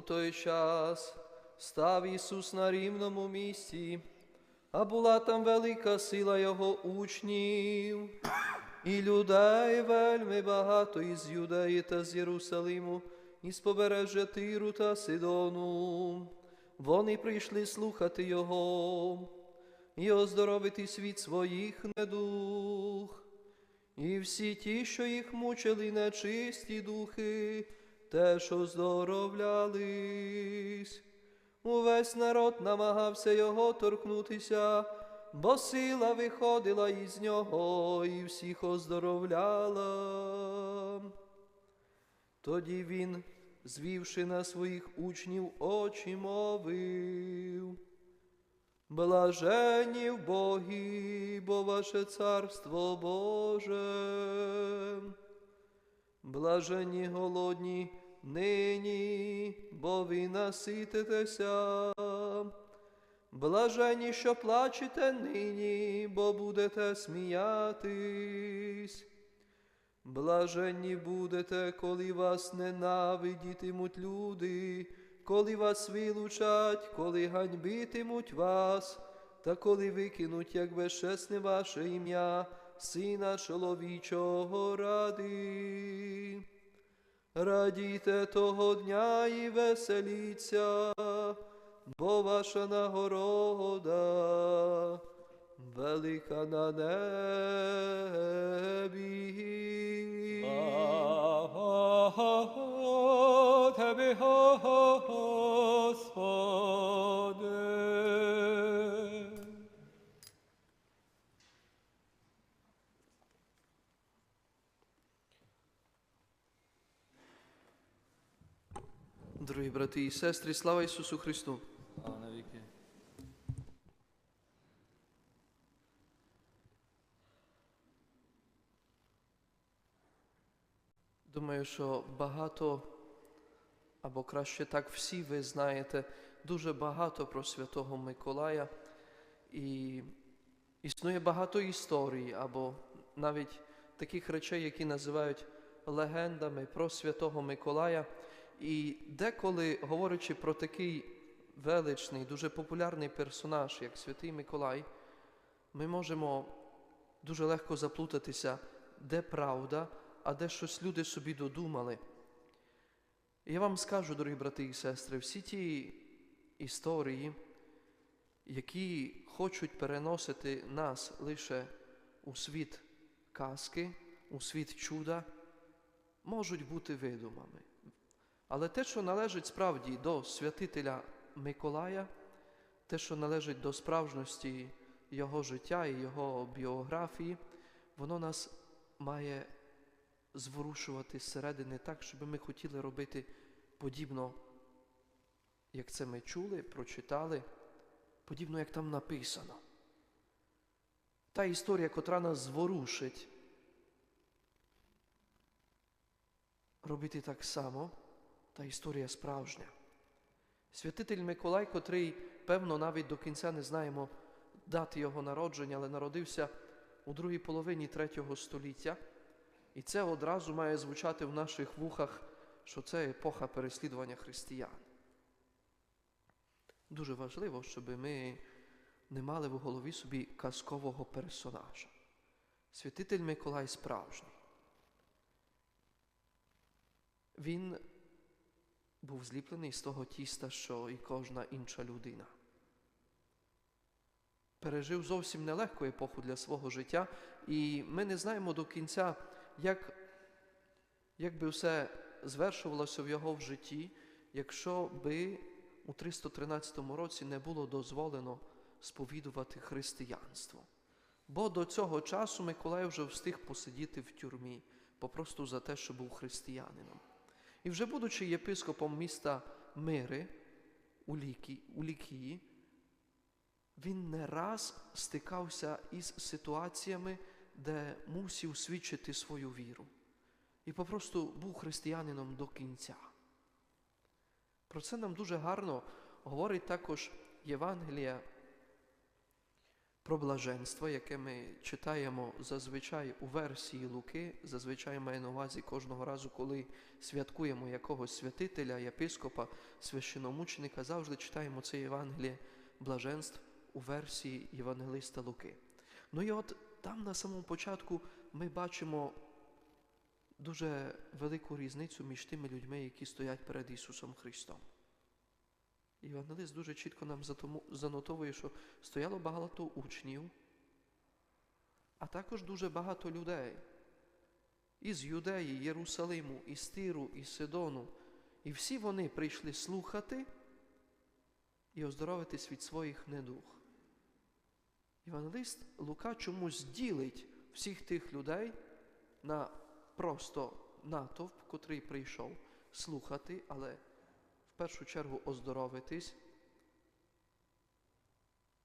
У той час став Ісус на рівному місці, а була там велика сила Його учнів, і людей вельми багато із Юдеї та з Єрусалиму, із побережжя Тиру та Сидону. Вони прийшли слухати Його і оздоровити світ своїх недух. І всі ті, що їх мучили нечисті духи, теж оздоровлялись. Увесь народ намагався його торкнутися, бо сила виходила із нього і всіх оздоровляла. Тоді він, звівши на своїх учнів очі, мовив. Блажені в Богі, бо ваше царство Боже. Блажені голодні нині, бо ви насититеся. Блажені, що плачете нині, бо будете сміятись. Блаженні будете, коли вас ненавидітимуть люди, коли вас вилучать, коли ганьбитимуть вас, та коли викинуть, як безчесне ваше ім'я, Сина чоловічого ради. Радійте того дня і веселіться, бо ваша нагорода велика на небі. Брати і сестри, слава Ісусу Христу! Думаю, що багато, або краще так всі ви знаєте дуже багато про Святого Миколая. І існує багато історій, або навіть таких речей, які називають легендами про Святого Миколая. І деколи, говорячи про такий величний, дуже популярний персонаж, як Святий Миколай, ми можемо дуже легко заплутатися, де правда, а де щось люди собі додумали. Я вам скажу, дорогі брати і сестри, всі ті історії, які хочуть переносити нас лише у світ казки, у світ чуда, можуть бути видумами. Але те, що належить справді до святителя Миколая, те, що належить до справжності його життя і його біографії, воно нас має зворушувати зсередини так, щоб ми хотіли робити подібно, як це ми чули, прочитали, подібно, як там написано. Та історія, котра нас зворушить, робити так само, та історія справжня. Святитель Миколай, котрий, певно, навіть до кінця не знаємо дати його народження, але народився у другій половині третього століття. І це одразу має звучати в наших вухах, що це епоха переслідування християн. Дуже важливо, щоб ми не мали в голові собі казкового персонажа. Святитель Миколай справжній. Він був зліплений з того тіста, що і кожна інша людина. Пережив зовсім нелегку епоху для свого життя, і ми не знаємо до кінця, як, як би все звершувалося в його в житті, якщо би у 313 році не було дозволено сповідувати християнство. Бо до цього часу Миколай вже встиг посидіти в тюрмі, попросту за те, що був християнином. І вже будучи єпископом міста Мири у, Лікі, у Лікії, він не раз стикався із ситуаціями, де мусив свідчити свою віру. І попросту був християнином до кінця. Про це нам дуже гарно говорить також Євангелія про блаженство, яке ми читаємо зазвичай у версії Луки, зазвичай має на увазі кожного разу, коли святкуємо якогось святителя, єпископа, священомученика, завжди читаємо це Євангеліє блаженств у версії Євангелиста Луки. Ну і от там на самому початку ми бачимо дуже велику різницю між тими людьми, які стоять перед Ісусом Христом. Євангелист дуже чітко нам занотовує, що стояло багато учнів, а також дуже багато людей із Юдеї, Єрусалиму, із Тиру, із Сидону. І всі вони прийшли слухати і оздоровитись від своїх недуг. Євангелист Лука чомусь ділить всіх тих людей на просто натовп, котрий прийшов слухати, але першу чергу оздоровитись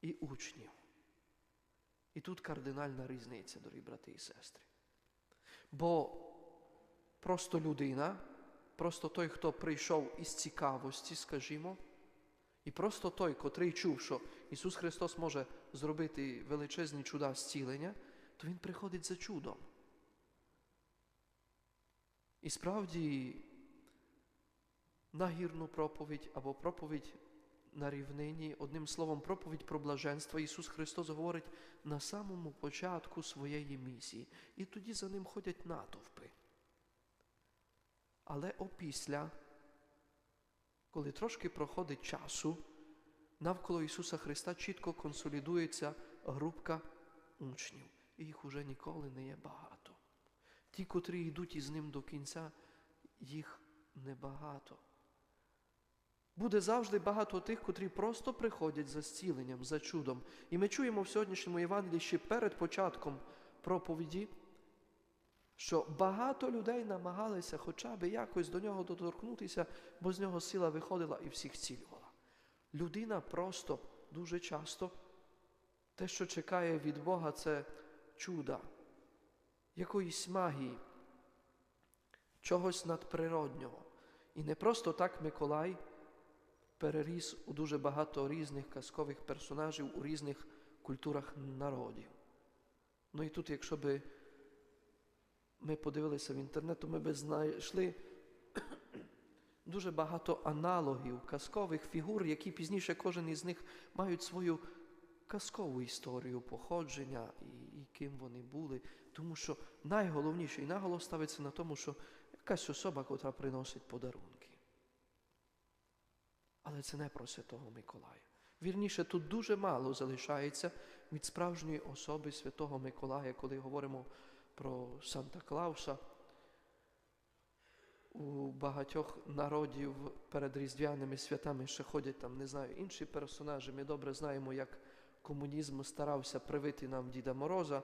і учнів. І тут кардинальна різниця, дорогі брати і сестри. Бо просто людина, просто той, хто прийшов із цікавості, скажімо, і просто той, котрий чув, що Ісус Христос може зробити величезні чуда зцілення, то Він приходить за чудом. І справді нагірну проповідь або проповідь на рівнині, одним словом, проповідь про блаженство Ісус Христос говорить на самому початку своєї місії. І тоді за ним ходять натовпи. Але опісля, коли трошки проходить часу, навколо Ісуса Христа чітко консолідується групка учнів. І їх уже ніколи не є багато. Ті, котрі йдуть із ним до кінця, їх небагато. Буде завжди багато тих, котрі просто приходять за зціленням, за чудом. І ми чуємо в сьогоднішньому Євангелії ще перед початком проповіді, що багато людей намагалися хоча б якось до нього доторкнутися, бо з нього сила виходила і всіх цілювала. Людина просто дуже часто те, що чекає від Бога, це чуда, якоїсь магії, чогось надприроднього. І не просто так Миколай переріс у дуже багато різних казкових персонажів у різних культурах народів. Ну і тут, якщо би ми подивилися в інтернет, то ми би знайшли дуже багато аналогів, казкових фігур, які пізніше кожен із них мають свою казкову історію походження і, і ким вони були. Тому що найголовніше і наголос ставиться на тому, що якась особа, котра приносить подарунки. Але це не про Святого Миколая. Вірніше, тут дуже мало залишається від справжньої особи Святого Миколая, коли говоримо про Санта Клауса. У багатьох народів перед різдвяними святами ще ходять там, не знаю, інші персонажі. Ми добре знаємо, як комунізм старався привити нам Діда Мороза.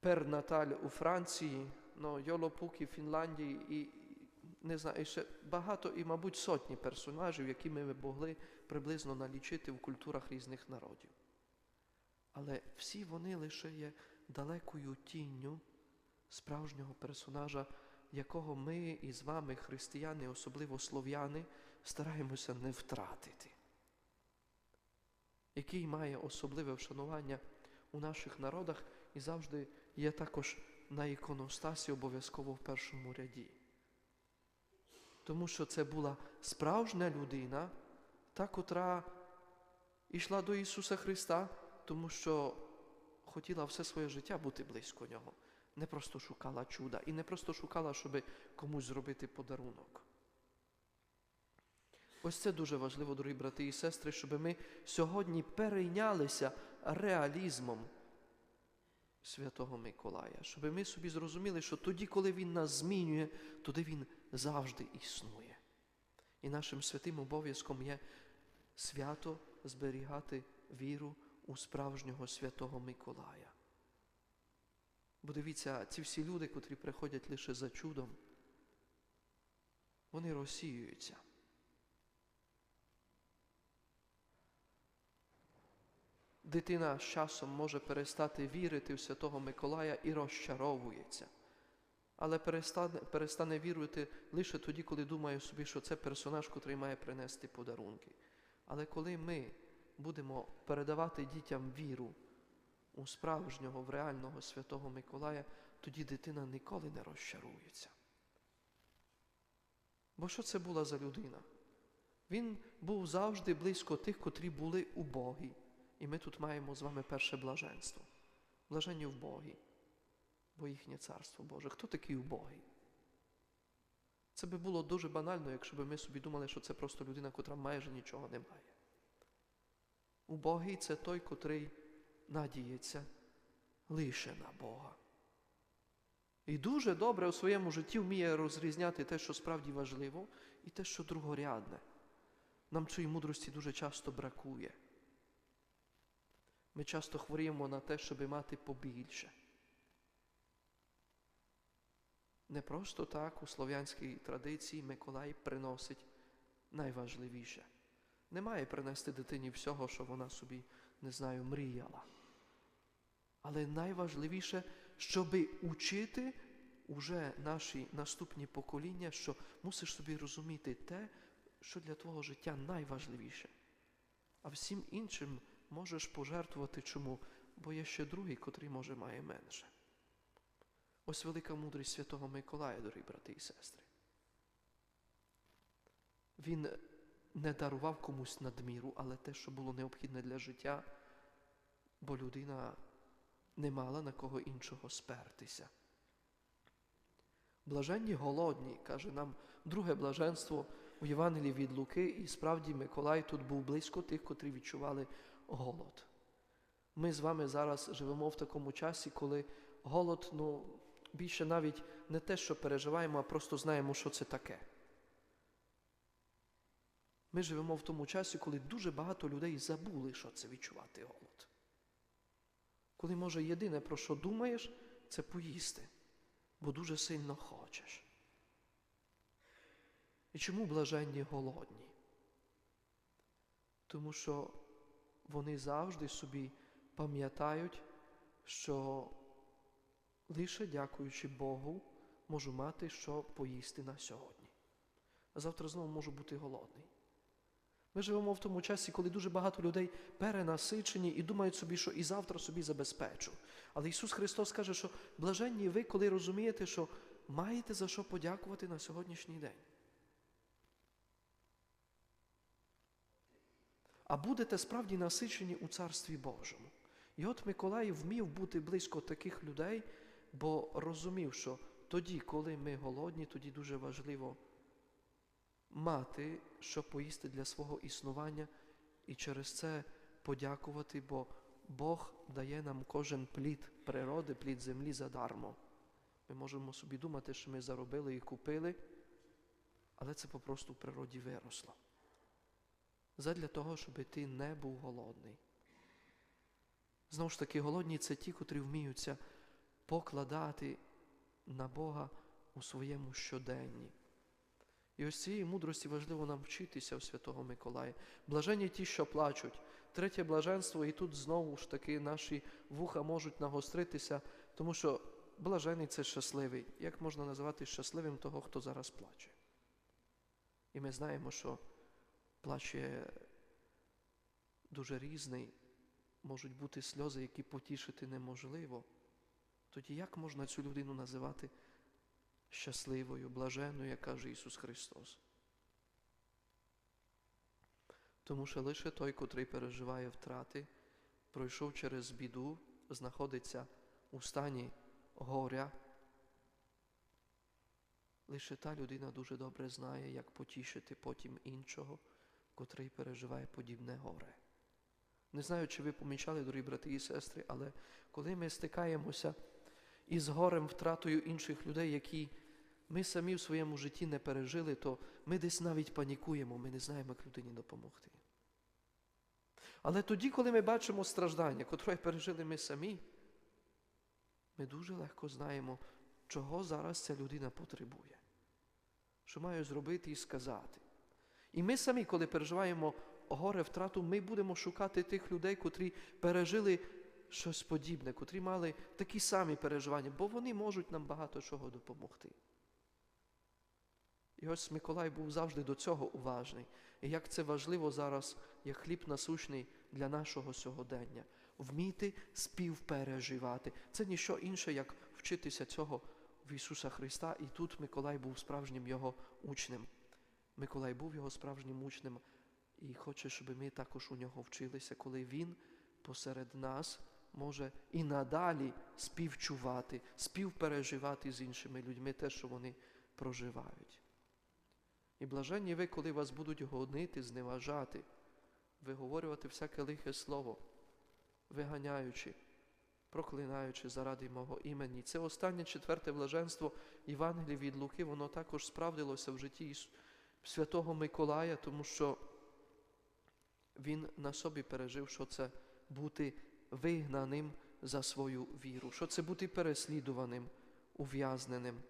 Пер Наталь у Франції, ну, Йолопуки в Фінляндії і не знаю, ще багато і, мабуть, сотні персонажів, які ми могли приблизно налічити в культурах різних народів. Але всі вони лише є далекою тінню справжнього персонажа, якого ми із вами, християни, особливо слов'яни, стараємося не втратити, який має особливе вшанування у наших народах і завжди є також на іконостасі обов'язково в першому ряді. Тому що це була справжня людина, та, котра йшла до Ісуса Христа, тому що хотіла все своє життя бути близько Нього. Не просто шукала чуда і не просто шукала, щоб комусь зробити подарунок. Ось це дуже важливо, дорогі брати і сестри, щоб ми сьогодні перейнялися реалізмом Святого Миколая, щоб ми собі зрозуміли, що тоді, коли Він нас змінює, тоді Він завжди існує. І нашим святим обов'язком є свято зберігати віру у справжнього святого Миколая. Бо дивіться, ці всі люди, котрі приходять лише за чудом, вони розсіюються. Дитина з часом може перестати вірити в Святого Миколая і розчаровується. Але перестане, перестане вірити лише тоді, коли думає собі, що це персонаж, котрий має принести подарунки. Але коли ми будемо передавати дітям віру у справжнього, в реального Святого Миколая, тоді дитина ніколи не розчарується. Бо що це була за людина? Він був завжди близько тих, котрі були убогі. І ми тут маємо з вами перше блаженство. Блаженні Богі, бо їхнє царство Боже. Хто такий убогий? Це би було дуже банально, якщо б ми собі думали, що це просто людина, котра майже нічого не має. Убогий це той, котрий надіється лише на Бога. І дуже добре у своєму житті вміє розрізняти те, що справді важливо, і те, що другорядне. Нам цієї мудрості дуже часто бракує. Ми часто хворіємо на те, щоб мати побільше. Не просто так у слов'янській традиції Миколай приносить найважливіше. Не має принести дитині всього, що вона собі, не знаю, мріяла. Але найважливіше, щоб учити уже наші наступні покоління, що мусиш собі розуміти те, що для твого життя найважливіше. А всім іншим можеш пожертвувати чому, бо є ще другий, котрий може має менше. Ось велика мудрість Святого Миколая, дорогі брати і сестри. Він не дарував комусь надміру, але те, що було необхідне для життя, бо людина не мала на кого іншого спертися. Блаженні голодні, каже нам друге блаженство у Євангелії від Луки, і справді Миколай тут був близько тих, котрі відчували голод. Ми з вами зараз живемо в такому часі, коли голод, ну, більше навіть не те, що переживаємо, а просто знаємо, що це таке. Ми живемо в тому часі, коли дуже багато людей забули, що це відчувати голод. Коли, може, єдине, про що думаєш, це поїсти, бо дуже сильно хочеш. І чому блаженні голодні? Тому що вони завжди собі пам'ятають, що лише дякуючи Богу, можу мати що поїсти на сьогодні. А завтра знову можу бути голодний. Ми живемо в тому часі, коли дуже багато людей перенасичені і думають собі, що і завтра собі забезпечу. Але Ісус Христос каже, що блаженні ви, коли розумієте, що маєте за що подякувати на сьогоднішній день. А будете справді насичені у Царстві Божому. І от Миколай вмів бути близько таких людей, бо розумів, що тоді, коли ми голодні, тоді дуже важливо мати, що поїсти для свого існування, і через це подякувати, бо Бог дає нам кожен плід природи, плід землі задармо. Ми можемо собі думати, що ми заробили і купили, але це попросту в природі виросло. Задля того, щоб ти не був голодний. Знову ж таки, голодні це ті, котрі вміються покладати на Бога у своєму щоденні. І ось цієї мудрості важливо нам вчитися у Святого Миколая. Блаженні ті, що плачуть. Третє блаженство, і тут знову ж таки наші вуха можуть нагостритися, тому що блажений це щасливий. Як можна називати щасливим того, хто зараз плаче? І ми знаємо, що плач є дуже різний, можуть бути сльози, які потішити неможливо. Тоді як можна цю людину називати щасливою, блаженною, як каже Ісус Христос? Тому що лише той, котрий переживає втрати, пройшов через біду, знаходиться у стані горя. Лише та людина дуже добре знає, як потішити потім іншого, котрий переживає подібне горе. Не знаю, чи ви помічали, дорогі брати і сестри, але коли ми стикаємося із горем, втратою інших людей, які ми самі в своєму житті не пережили, то ми десь навіть панікуємо, ми не знаємо, як людині допомогти. Але тоді, коли ми бачимо страждання, котре пережили ми самі, ми дуже легко знаємо, чого зараз ця людина потребує, що маю зробити і сказати. І ми самі, коли переживаємо горе втрату, ми будемо шукати тих людей, котрі пережили щось подібне, котрі мали такі самі переживання, бо вони можуть нам багато чого допомогти. І ось Миколай був завжди до цього уважний. І як це важливо зараз, як хліб насущний, для нашого сьогодення. Вміти співпереживати. Це ніщо інше, як вчитися цього в Ісуса Христа, і тут Миколай був справжнім Його учнем. Миколай був його справжнім учнем і хоче, щоб ми також у нього вчилися, коли Він посеред нас може і надалі співчувати, співпереживати з іншими людьми те, що вони проживають. І блаженні ви, коли вас будуть гонити, зневажати, виговорювати всяке лихе слово, виганяючи, проклинаючи заради мого імені. Це останнє четверте блаженство Євангелії від Луки, воно також справдилося в житті святого Миколая, тому що він на собі пережив, що це бути вигнаним за свою віру, що це бути переслідуваним, ув'язненим.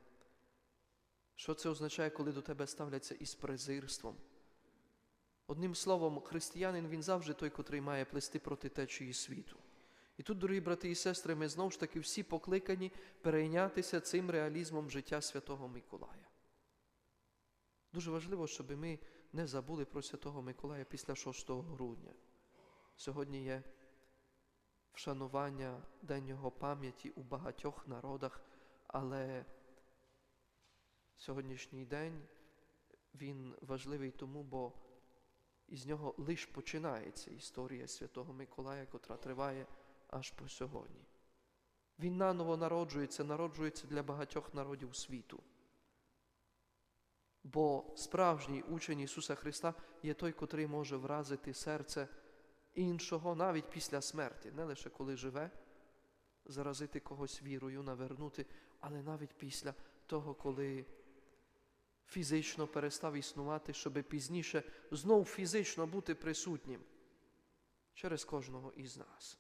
Що це означає, коли до тебе ставляться із презирством? Одним словом, християнин він завжди той, котрий має плести проти течії світу. І тут, дорогі брати і сестри, ми знову ж таки всі покликані перейнятися цим реалізмом життя Святого Миколая. Дуже важливо, щоб ми не забули про Святого Миколая після 6 грудня. Сьогодні є вшанування День його пам'яті у багатьох народах, але сьогоднішній день він важливий тому, бо із нього лише починається історія Святого Миколая, котра триває аж по сьогодні. Він наново народжується, народжується для багатьох народів світу. Бо справжній учень Ісуса Христа є той, котрий може вразити серце іншого навіть після смерті, не лише коли живе, заразити когось вірою, навернути, але навіть після того, коли фізично перестав існувати, щоб пізніше знов фізично бути присутнім через кожного із нас.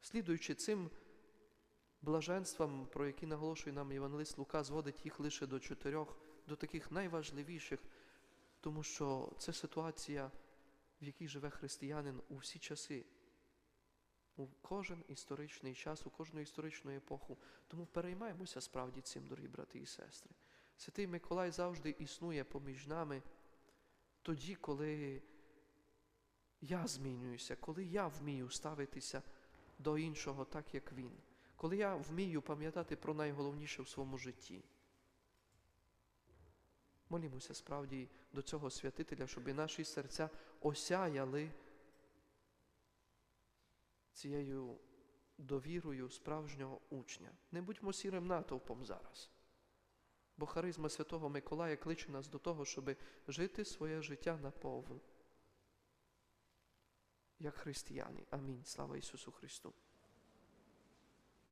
Слідуючи цим блаженствам, про які наголошує нам Євангелист Лука, зводить їх лише до чотирьох, до таких найважливіших, тому що це ситуація, в якій живе християнин у всі часи, у кожен історичний час, у кожну історичну епоху. Тому переймаємося справді цим, дорогі брати і сестри. Святий Миколай завжди існує поміж нами тоді, коли я змінююся, коли я вмію ставитися до іншого так, як він, коли я вмію пам'ятати про найголовніше в своєму житті. Молімося справді до цього святителя, щоб і наші серця осяяли цією довірою справжнього учня. Не будьмо сірим натовпом зараз. Бо харизма Святого Миколая кличе нас до того, щоб жити своє життя наповну, як християни. Амінь. Слава Ісусу Христу.